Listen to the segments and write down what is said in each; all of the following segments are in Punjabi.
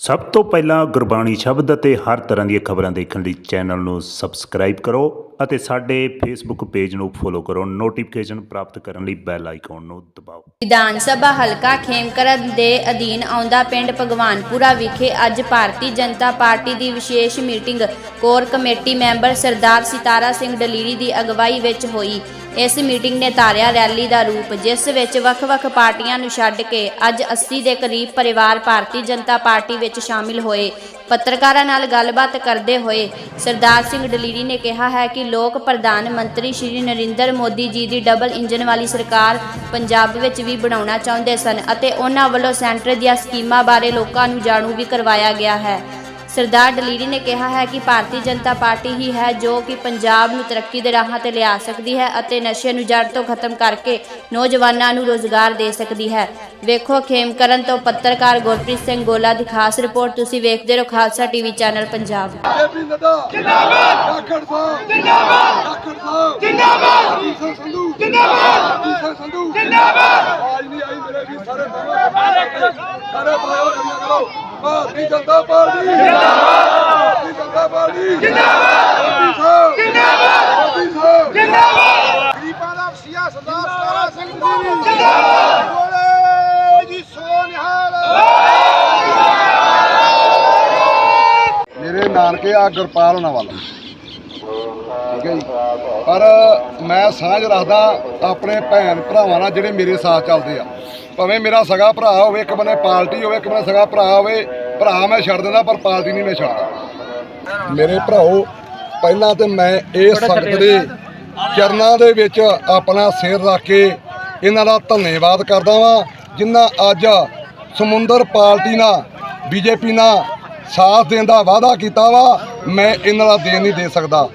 ਸਭ ਤੋਂ ਪਹਿਲਾਂ ਗੁਰਬਾਣੀ ਸ਼ਬਦ ਅਤੇ ਹਰ ਤਰ੍ਹਾਂ ਦੀਆਂ ਖਬਰਾਂ ਦੇਖਣ ਲਈ ਚੈਨਲ ਨੂੰ ਸਬਸਕ੍ਰਾਈਬ ਕਰੋ ਅਤੇ ਸਾਡੇ ਫੇਸਬੁੱਕ ਪੇਜ ਨੂੰ ਫੋਲੋ ਕਰੋ। ਨੋਟੀਫਿਕੇਸ਼ਨ ਪ੍ਰਾਪਤ ਕਰਨ ਲਈ ਬੈਲ ਆਈਕਨ ਨੂੰ ਦਬਾਓ। ਵਿਧਾਨ ਸਭਾ ਹਲਕਾ ਖੇਮਕਰਨ ਦੇ ਅਧੀਨ ਆਉਂਦਾ ਪਿੰਡ ਭਗਵਾਨਪੁਰਾ ਵਿਖੇ ਅੱਜ ਭਾਰਤੀ ਜਨਤਾ ਪਾਰਟੀ ਦੀ ਵਿਸ਼ੇਸ਼ meeting. Core committee member Sardar Sitara Singh Daliri ਦੀ ਅਗਵਾਈ ਵਿੱਚ ਹੋਈ। ਇਸ ਮੀਟਿੰਗ ਨੇ ਧਾਰਿਆ ਰੈਲੀ ਦਾ ਰੂਪ, ਜਿਸ ਵਿੱਚ ਵੱਖ-ਵੱਖ ਪਾਰਟੀਆਂ ਨੂੰ ਛੱਡ ਕੇ ਅੱਜ 80 ਦੇ ਕਰੀਬ ਪਰਿਵਾਰ ਭਾਰਤੀ ਜਨਤਾ ਪਾਰਟੀ ਵਿੱਚ ਸ਼ਾਮਿਲ ਹੋਏ। ਪੱਤਰਕਾਰਾਂ ਨਾਲ ਗੱਲਬਾਤ ਕਰਦੇ ਹੋਏ ਸਰਦਾਰ ਸਿੰਘ ਡਲੀਰੀ ਨੇ ਕਿਹਾ ਹੈ ਕਿ ਲੋਕ ਪ੍ਰਧਾਨ ਮੰਤਰੀ ਸ਼੍ਰੀ ਨਰਿੰਦਰ ਮੋਦੀ ਜੀ ਦੀ ਡਬਲ ਇੰਜਨ ਵਾਲੀ ਸਰਕਾਰ ਪੰਜਾਬ ਵਿੱਚ ਵੀ ਬਣਾਉਣਾ ਚਾਹੁੰਦੇ ਸਨ ਅਤੇ ਉਹਨਾਂ ਵੱਲੋਂ ਸੈਂਟਰ ਦੀਆਂ ਸਕੀਮਾਂ ਬਾਰੇ ਲੋਕਾਂ ਨੂੰ ਜਾਣੂ ਵੀ ਕਰਵਾਇਆ ਗਿਆ ਹੈ। ਸਰਦਾਰ ਡਲੀਰੀ ਨੇ ਕਿਹਾ ਹੈ ਕਿ ਭਾਰਤੀ ਜਨਤਾ ਪਾਰਟੀ ਹੀ ਹੈ ਜੋ ਕਿ ਪੰਜਾਬ ਨੂੰ ਤਰੱਕੀ ਦੇ ਰਾਹਾਂ ਤੇ ਲਿਆ ਸਕਦੀ ਹੈ ਅਤੇ ਨਸ਼ੇ ਨੂੰ ਜੜ ਤੋਂ ਖਤਮ ਕਰਕੇ ਨੌਜਵਾਨਾਂ ਨੂੰ ਰੋਜ਼ਗਾਰ ਦੇ ਸਕਦੀ ਹੈ ਵੇਖੋ ਖੇਮਕਰਨ ਤੋਂ ਪੱਤਰਕਾਰ ਗੁਰਪ੍ਰੀਤ ਸਿੰਘ ਗੋਲਾ ਦੀ ਖਾਸ ਰਿਪੋਰਟ ਤੁਸੀਂ ਵੇਖਦੇ ਰਹੋ ਖਾਲਸਾ ਟੀਵੀ ਚੈਨਲ ਪੰਜਾਬ ਜਿੰਦਾਬਾਦ ਜਿੰਦਾਬਾਦ ਜਿੰਦਾਬਾਦ ਨਹੀਂ ਮੇਰੇ ਸਾਰੇ ਬਾਬਾ ਸਾਰੇ ਬਾਬਾ ਕਰਿਆ ਕਰੋ ਭਾਰਤੀ ਜਨਤਾ ਪਾਰਟੀ ਜਿੰਦਾਬਾਦ ਭਾਰਤੀ ਜਨਤਾ ਪਾਰਟੀ ਜਿੰਦਾਬਾਦ ਜਿੰਦਾਬਾਦ ਜਿੰਦਾਬਾਦ ਜਿੰਦਾਬਾਦ ਗਰੀਬਾਂ ਦਾ ਵਸੀਆ ਸਰਦਾਰ ਸਤਾਰਾ ਸਿੰਘ ਜੀ ਜਿੰਦਾਬਾਦ ਬੋਲੇ ਜੀ ਸੋ ਮੇਰੇ ਨਾਨਕੇ ਆ ਗੁਰਪਾਲ ਨਵਾਲਾ। ਠੀਕ ਹੈ ਜੀ। ਪਰ ਮੈਂ ਸਾਂਝ ਰੱਖਦਾ ਆਪਣੇ ਭੈਣ ਭਰਾਵਾਂ ਨਾਲ ਜਿਹੜੇ ਮੇਰੇ ਸਾਥ ਚੱਲਦੇ ਆ। ਭਾਵੇਂ ਮੇਰਾ ਸਗਾ ਭਰਾ ਹੋਵੇ ਇੱਕ ਬੰਨੇ ਪਾਰਟੀ ਹੋਵੇ ਇੱਕ ਬੰਨੇ ਸਗਾ ਭਰਾ ਹੋਵੇ ਭਰਾ ਮੈਂ ਛੱਡ ਦਿੰਦਾ ਪਰ ਪਾਰਟੀ ਨਹੀਂ ਮੈਂ ਛੱਡਦਾ। ਮੇਰੇ ਭਰਾਓ ਪਹਿਲਾਂ ਤੇ ਮੈਂ ਇਹ ਸੰਗਤ ਦੇ ਚਰਨਾਂ ਦੇ ਵਿੱਚ ਆਪਣਾ ਸਿਰ ਰੱਖ ਕੇ ਇਹਨਾਂ ਦਾ ਧੰਨਵਾਦ ਕਰਦਾ ਵਾਂ ਜਿਨ੍ਹਾਂ ਅੱਜ ਸਮੁੰਦਰ ਪਾਰਟੀ ਨਾਲ ਬੀਜੇਪੀ ਨਾਲ ਸਾਥ ਦੇਣ ਦਾ ਵਾਅਦਾ ਕੀਤਾ ਵਾ ਮੈਂ ਇਹਨਾਂ ਦਾ ਦੇਣ ਨਹੀਂ ਦੇ ਸਕਦਾ।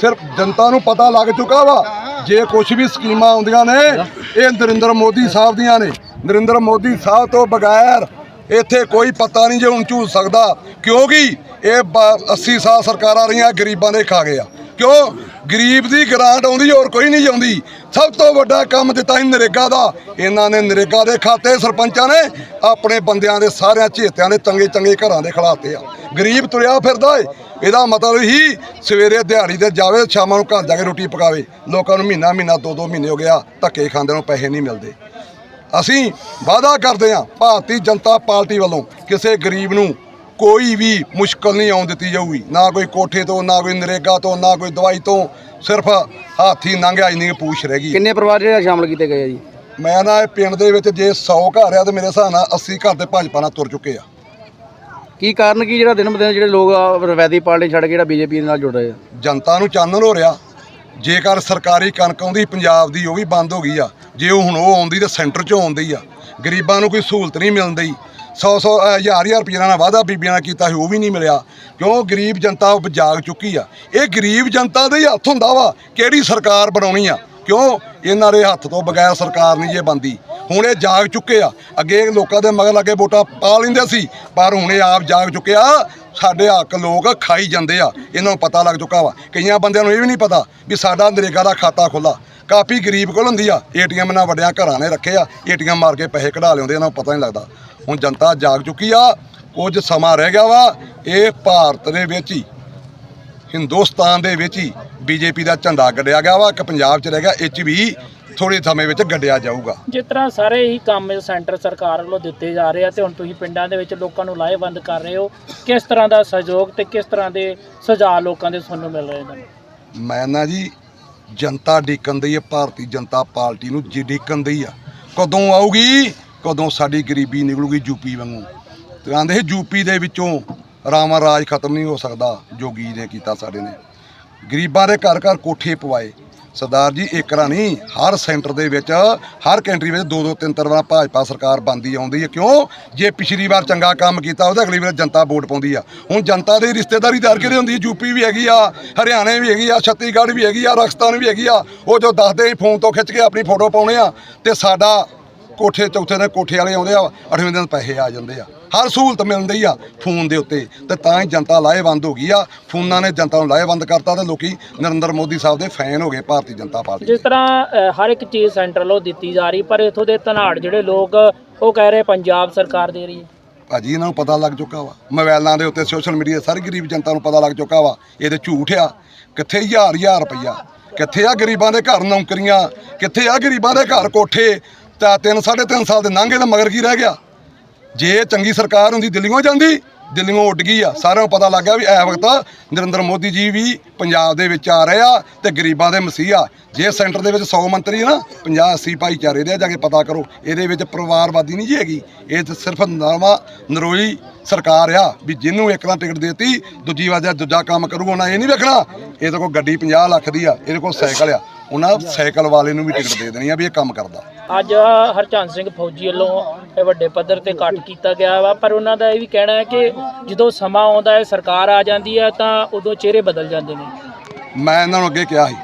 ਸਿਰਫ ਜਨਤਾ ਨੂੰ ਪਤਾ ਲੱਗ ਚੁੱਕਾ ਵਾ। ਜੇ ਕੁਝ ਵੀ ਸਕੀਮਾਂ ਆਉਂਦੀਆਂ ਨੇ, ਇਹ ਨਰਿੰਦਰ ਮੋਦੀ ਸਾਹਿਬ ਦੀਆਂ ਨੇ। ਨਰਿੰਦਰ ਮੋਦੀ ਸਾਹਿਬ ਤੋਂ ਬਗੈਰ ਇੱਥੇ ਕੋਈ ਪਤਾ ਨਹੀਂ ਜੇ ਹੁਣ ਝੂਲ ਸਕਦਾ। ਕਿਉਂਕਿ ਇਹ ਬ- 80 ਸਾਲ ਸਰਕਾਰਾਂ ਰਹੀਆਂ, ਗਰੀਬਾਂ ਦੇ ਖਾ ਗਏ ਆ। ਕਿਉਂ? ਗਰੀਬ ਦੀ ਗ੍ਰਾਂਟ ਆਉਂਦੀ ਹੋਰ ਕੋਈ ਨਹੀਂ ਆਉਂਦੀ। ਸਭ ਤੋਂ ਵੱਡਾ ਕੰਮ ਦਿੱਤਾ ਸੀ ਨਰੇਗਾ ਦਾ। ਇਹਨਾਂ ਨੇ ਨਰੇਗਾ ਦੇ ਖਾਤੇ ਸਰਪੰਚਾਂ ਨੇ ਆਪਣੇ ਬੰਦਿਆਂ ਦੇ ਸਾਰਿਆਂ ਝੇਤਿਆਂ ਦੇ ਚੰਗੇ ਚੰਗੇ ਘਰਾਂ ਦੇ ਖਿਲਾਤੇ ਆ। ਗਰੀਬ ਤੁਰਿਆ ਫਿਰਦਾ ਏ। ਇਹਦਾ ਮਤਲਬ ਹੀ ਸਵੇਰੇ ਦਿਹਾੜੀ ਤੇ ਜਾਵੇ, ਸ਼ਾਮਾਂ ਨੂੰ ਘਰ ਜਾ ਕੇ ਰੋਟੀ ਪਕਾਵੇ। ਲੋਕਾਂ ਨੂੰ ਮਹੀਨਾ ਮਹੀਨਾ, ਦੋ ਦੋ ਮਹੀਨੇ ਹੋ ਗਿਆ ਧੱਕੇ ਖਾਂਦੇ ਨੂੰ ਪੈਸੇ ਨਹੀਂ ਮਿਲਦੇ। ਅਸੀਂ ਵਾਅਦਾ ਕਰਦੇ ਹਾਂ, ਭਾਰਤੀ ਜਨਤਾ ਪਾਰਟੀ ਵੱਲੋਂ ਕਿਸੇ ਗਰੀਬ ਨੂੰ ਕੋਈ ਵੀ ਮੁਸ਼ਕਲ ਨਹੀਂ ਆਉਣ ਦਿੱਤੀ ਜਾਊਗੀ। ਨਾ ਕੋਈ ਕੋਠੇ ਤੋਂ ਨਾ ਕੋਈ ਨਰੇਗਾ ਤੋਂ ਨਾ ਕੋਈ ਦਵਾਈ ਤੋਂ ਸਿਰਫ ਹਾਥੀ ਇੰਨੀ ਕੁ ਪੂਛ ਰਹਿ ਗਈ। ਕਿੰਨੇ ਪਰਿਵਾਰ ਜਿਹੜੇ ਸ਼ਾਮਲ ਕੀਤੇ ਗਏ ਆ ਜੀ? ਮੈਂ ਨਾ ਇਹ ਪਿੰਡ ਦੇ ਵਿੱਚ ਜੇ 100 ਘਰ ਆ ਤੇ ਮੇਰੇ ਹਿਸਾਬ ਨਾਲ 80 ਘਰ ਤੇ ਭਾਜਪਾ ਨਾਲ ਤੁਰ ਚੁੱਕੇ ਆ। ਕੀ ਕਾਰਨ ਕੀ ਜਿਹੜਾ ਦਿਨ ਬ ਦਿਨ ਜਿਹੜੇ ਲੋਕ ਰਵੈਦੀ ਪਾਰਟੀ ਛੱਡ ਕੇ ਜਿਹੜਾ ਬੀਜੇਪੀ ਨਾਲ ਜੁੜ ਰਹੇ ਆ? ਜਨਤਾ ਨੂੰ ਚਾਨਣ ਹੋ ਰਿਹਾ। ਜੇਕਰ ਸਰਕਾਰੀ ਕਣਕ ਆਉਂਦੀ ਪੰਜਾਬ ਦੀ ਉਹ ਵੀ ਬੰਦ ਹੋ ਗਈ ਆ। ਜੇ ਉਹ ਹੁਣ ਉਹ ਆਉਂਦੀ ਤਾਂ ਸੈਂਟਰ 'ਚੋਂ ਆਉਂਦੀ ਆ। ਗਰੀਬਾਂ ਨੂੰ ਕੋਈ ਸਹੂਲਤ ਨਹੀਂ ਮਿਲਦੀ 100 100 ਹਜ਼ਾਰ ਹਜ਼ਾਰ ਰੁਪਈਆ ਨਾਲ ਵਾਅਦਾ ਬੀਬੀਆਂ ਨਾਲ ਕੀਤਾ ਸੀ, ਉਹ ਵੀ ਨਹੀਂ ਮਿਲਿਆ। ਕਿਉਂ? ਗਰੀਬ ਜਨਤਾ ਉਹ ਜਾਗ ਚੁੱਕੀ ਆ। ਇਹ ਗਰੀਬ ਜਨਤਾ ਦੇ ਹੀ ਹੱਥ ਹੁੰਦਾ ਵਾ, ਕਿਹੜੀ ਸਰਕਾਰ ਬਣਾਉਣੀ ਆ? ਕਿਉਂ? ਇਹਨਾਂ ਦੇ ਹੱਥ ਤੋਂ ਬਗੈਰ ਸਰਕਾਰ ਨਹੀਂ ਜੇ ਬੰਦੀ ਹੁਣ ਇਹ ਜਾਗ ਚੁੱਕੇ ਆ। ਅੱਗੇ ਲੋਕਾਂ ਦੇ ਮਗਰ ਲੱਗੇ ਵੋਟਾਂ ਪਾ ਲੈਂਦੇ ਸੀ, ਪਰ ਹੁਣ ਇਹ ਆਪ ਜਾਗ ਚੁੱਕਿਆ ਸਾਡੇ ਹੱਕ ਲੋਕ ਖਾਈ ਜਾਂਦੇ ਆ। ਇਹਨਾਂ ਨੂੰ ਪਤਾ ਲੱਗ ਚੁੱਕਾ ਵਾ। ਕਈਆਂ ਬੰਦਿਆਂ ਨੂੰ ਇਹ ਵੀ ਨਹੀਂ ਪਤਾ ਵੀ ਸਾਡਾ ਨਰੇਗਾ ਦਾ ਖਾਤਾ ਖੁੱਲਾ ਕਾਫੀ ਗਰੀਬ ਕੋਲ ਹੁੰਦੀ ਆ। ਏਟੀਐਮ ਨਾਲ ਵੱਡਿਆਂ ਘਰਾਂ ਨੇ ਰੱਖੇ ਆ। ਏਟੀਐਮ ਮਾਰ ਕੇ ਪੈਸੇ ਕਢਾ ਲਿਆਉਂਦੇ ਇਹਨਾਂ ਨੂੰ ਪਤਾ ਨਹੀਂ ਲੱਗਦਾ। ਹੁਣ ਜਨਤਾ ਜਾਗ ਚੁੱਕੀ ਆ ਕੁਝ ਸਮਾਂ ਰਹਿ ਗਿਆ ਵਾ ਇਹ ਭਾਰਤ ਦੇ ਵਿੱਚ ਹੀ ਹਿੰਦੁਸਤਾਨ ਦੇ ਵਿੱਚ ਹੀ ਬੀਜੇਪੀ ਦਾ ਝੰਡਾ ਗੱਡਿਆ ਗਿਆ ਵਾ ਕਿ ਪੰਜਾਬ 'ਚ ਰਹਿ ਗਿਆ ਇਹ 'ਚ ਵੀ ਥੋੜੇ ਸਮੇਂ ਵਿੱਚ ਗੱਡਿਆ ਜਾਊਗਾ। ਜਿਸ ਤਰ੍ਹਾਂ ਸਾਰੇ ਹੀ ਕੰਮ ਸੈਂਟਰ ਸਰਕਾਰ ਵੱਲੋਂ ਦਿੱਤੇ ਜਾ ਰਹੇ ਆ ਤੇ ਹੁਣ ਤੁਸੀਂ ਪਿੰਡਾਂ ਦੇ ਵਿੱਚ ਲੋਕਾਂ ਨੂੰ ਲਾਹੇਵੰਦ ਕਰ ਰਹੇ ਹੋ ਕਿਸ ਤਰ੍ਹਾਂ ਦਾ ਸਹਿਯੋਗ ਤੇ ਕਿਸ ਤਰ੍ਹਾਂ ਦੇ ਸੁਝਾਅ ਲੋਕਾਂ ਦੇ ਤੁਹਾਨੂੰ ਮਿਲ ਰਹੇ ਨੇ? ਮੈਂ ਨਾ ਜੀ ਜਨਤਾ ਡੀਕਨ ਦੀ ਹੈ ਭਾਰਤੀ ਜਨਤਾ ਪਾਰਟੀ ਨੂੰ ਜੀ ਡੀਕਨ ਦੀ ਆ। ਕਦੋਂ ਆਊਗੀ? ਕਦੋਂ ਸਾਡੀ ਗਰੀਬੀ ਨਿਕਲੂਗੀ ਯੂਪੀ ਵਾਂਗੂ? ਤੇ ਆਂਦੇ ਯੂਪੀ ਦੇ ਵਿੱਚੋਂ ਰਾਮਾ ਰਾਜ ਖਤਮ ਨਹੀਂ ਹੋ ਸਕਦਾ, ਜੋਗੀ ਨੇ ਕੀਤਾ ਸਾਡੇ ਨੇ। ਗਰੀਬਾਂ ਦੇ ਘਰ ਘਰ ਕੋਠੇ ਪਵਾਏ। ਸਰਦਾਰ ਜੀ ਏਕਰਾ ਨਹੀਂ ਹਰ ਸੈਂਟਰ ਦੇ ਵਿੱਚ, ਹਰ ਕੰਟਰੀ ਵਿੱਚ ਦੋ ਦੋ, ਤਿੰਨ ਤਿੰਨ ਵਾਰ ਭਾਜਪਾ ਸਰਕਾਰ ਬੰਦੀ ਆਉਂਦੀ ਹੈ। ਕਿਉਂ? ਜੇ ਪਿਛਲੀ ਵਾਰ ਚੰਗਾ ਕੰਮ ਕੀਤਾ, ਉਹਦਾ ਅਗਲੀ ਵਾਰ ਜਨਤਾ ਵੋਟ ਪਾਉਂਦੀ ਆ। ਹੁਣ ਜਨਤਾ ਦੀ ਰਿਸ਼ਤੇਦਾਰੀ ਦਰ ਕਿਹੜੇ ਹੁੰਦੀ ਹੈ, ਯੂਪੀ ਵੀ ਹੈਗੀ ਆ, ਹਰਿਆਣੇ ਵੀ ਹੈਗੀ ਆ, ਛੱਤੀਸਗੜ੍ਹ ਵੀ ਹੈਗੀ ਆ, ਰਾਜਸਥਾਨ ਵੀ ਹੈਗੀ ਆ। ਉਹ ਜੋ ਦੱਸਦੇ ਫੋਨ ਤੋਂ ਖਿੱਚ ਕੇ ਆਪਣੀ ਫੋਟੋ ਪਾਉਣੇ ਆ। ਤੇ ਸਾਡਾ ਕੋਠੇ ਚੌਥੇ ਦੇ ਕੋਠੇ ਵਾਲੇ ਆਉਂਦੇ ਆ ਅੱਠਵੇਂ ਦਿਨ ਪੈਸੇ ਆ ਜਾਂਦੇ ਆ। ਹਰ ਸਹੂਲਤ ਮਿਲਦੀ ਆ ਫੋਨ ਦੇ ਉੱਤੇ। ਤੇ ਤਾਂ ਹੀ ਜਨਤਾ ਲਾਹੇਵੰਦ ਹੋ ਗਈ ਆ। ਫੋਨਾਂ ਨੇ ਜਨਤਾ ਨੂੰ ਲਾਹੇਵੰਦ ਕਰਤਾ ਤੇ ਲੋਕੀ ਨਰਿੰਦਰ ਮੋਦੀ ਸਾਹਿਬ ਦੇ ਫੈਨ ਹੋ ਗਏ ਭਾਰਤੀ ਜਨਤਾ ਪਾਰਟੀ ਜਿਸ ਤਰ੍ਹਾਂ ਹਰ ਇੱਕ ਚੀਜ਼ ਸੈਂਟਰ ਵੱਲੋਂ ਦਿੱਤੀ ਜਾ ਰਹੀ ਪਰ ਇਥੋਂ ਦੇ ਧਨਾੜ ਜਿਹੜੇ ਲੋਕ ਉਹ ਕਹਿ ਰਹੇ ਪੰਜਾਬ ਸਰਕਾਰ ਦੇ ਰਹੀ ਹੈ। ਭਾਜੀ ਇਹਨਾਂ ਨੂੰ ਪਤਾ ਲੱਗ ਚੁੱਕਾ ਵਾ। ਮੋਬਾਈਲਾਂ ਦੇ ਉੱਤੇ ਸੋਸ਼ਲ ਮੀਡੀਆ ਸਾਰੀ ਗਰੀਬ ਜਨਤਾ ਨੂੰ ਪਤਾ ਲੱਗ ਚੁੱਕਾ ਵਾ। ਇਹਦੇ ਝੂਠ ਆ। ਕਿੱਥੇ ਹਜ਼ਾਰ ਹਜ਼ਾਰ ਰੁਪਈਆ? ਕਿੱਥੇ ਆ ਗਰੀਬਾਂ ਦੇ ਘਰ ਨੌਕਰੀਆਂ? ਕਿੱਥੇ ਆ ਗਰੀਬਾਂ ਦੇ ਘਰ ਕੋਠੇ? ਤਾਂ 3 3.5 ਸਾਲ ਦੇ ਲੰਘੇ ਤਾਂ ਮਗਰ ਕੀ ਰਹਿ ਗਿਆ? ਜੇ ਚੰਗੀ ਸਰਕਾਰ ਹੁੰਦੀ ਦਿੱਲੀੋਂ ਜਾਂਦੀ ਦਿੱਲੀੋਂ ਉੱਡ ਗਈ ਆ। ਸਾਰਿਆਂ ਨੂੰ ਪਤਾ ਲੱਗ ਗਿਆ ਵੀ ਇਸ ਵਕਤ ਨਰਿੰਦਰ ਮੋਦੀ ਜੀ ਵੀ ਪੰਜਾਬ ਦੇ ਵਿੱਚ ਆ ਰਹੇ ਆ ਤੇ ਗਰੀਬਾਂ ਦੇ ਮਸੀਹ ਆ। ਜੇ ਸੈਂਟਰ ਦੇ ਵਿੱਚ 100 ਮੰਤਰੀ ਆ ਨਾ 50 80 ਭਾਈਚਾਰੇ ਦੇ ਆ, ਜਾ ਕੇ ਪਤਾ ਕਰੋ। ਇਹਦੇ ਵਿੱਚ ਪਰਿਵਾਰਵਾਦੀ ਨਹੀਂ ਜੀ ਹੈਗੀ। ਇਹ ਤਾਂ ਸਿਰਫ ਨਵਾਂ ਨਰੋਈ ਸਰਕਾਰ ਆ ਵੀ ਜਿਹਨੂੰ ਇੱਕ ਨਾਲ ਟਿਕਟ ਦੇਤੀ ਦੂਜੀ ਵਾਰ ਦੂਜਾ ਕੰਮ ਕਰੂਗਾ ਉਹਨਾਂ ਇਹ ਨਹੀਂ ਵੇਖਣਾ। ਇਹਦੇ ਕੋਲ ਗੱਡੀ 50 ਲੱਖ ਦੀ ਆ ਇਹਦੇ ਕੋਲ ਸਾਈਕਲ ਆ। ਉਹਨਾਂ ਸਾਈਕਲ ਵਾਲੇ ਨੂੰ ਵੀ ਟਿਕਟ ਦੇ ਦੇਣੀ ਆ ਵੀ ਇਹ ਕੰਮ ਕਰਦਾ। ਅੱਜ ਹਰਚੰਦ ਸਿੰਘ ਫੌਜੀ ਵੱਲੋਂ ਇਹ ਵੱਡੇ ਪੱਧਰ ਤੇ ਕੱਟ ਕੀਤਾ ਗਿਆ ਵਾ ਪਰ ਉਹਨਾਂ ਦਾ ਇਹ ਵੀ ਕਹਿਣਾ ਹੈ ਕਿ ਜਦੋਂ ਸਮਾਂ ਆਉਂਦਾ ਹੈ ਸਰਕਾਰ ਆ ਜਾਂਦੀ ਹੈ ਤਾਂ ਉਦੋਂ ਚਿਹਰੇ ਬਦਲ ਜਾਂਦੇ ਨੇ। ਮੈਂ ਇਹਨਾਂ ਨੂੰ ਅੱਗੇ ਕਿਹਾ ਸੀ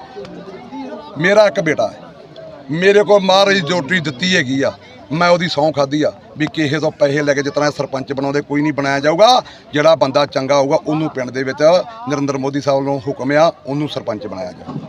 ਮੇਰਾ ਇੱਕ ਬੇਟਾ ਹੈ ਮੇਰੇ ਕੋਲ ਮਹਾਰਾਜ ਜੋਟਰੀ ਦਿੱਤੀ ਹੈਗੀ ਆ ਮੈਂ ਉਹਦੀ ਸਹੁੰ ਖਾਦੀ ਆ ਵੀ ਕਿਸੇ ਤੋਂ ਪੈਸੇ ਲੈ ਕੇ ਇਹ ਸਰਪੰਚ ਬਣਾਉਂਦੇ ਕੋਈ ਨਹੀਂ ਬਣਾਇਆ ਜਾਊਗਾ ਜਿਹੜਾ ਬੰਦਾ ਚੰਗਾ ਹੋਊਗਾ ਉਹਨੂੰ ਪਿੰਡ ਦੇ ਵਿੱਚ ਨਰਿੰਦਰ ਮੋਦੀ ਸਾਹਿਬ ਨੂੰ ਹੁਕਮ ਆ ਉਹਨੂੰ ਸਰਪੰਚ ਬਣਾਇਆ ਜਾਊਗਾ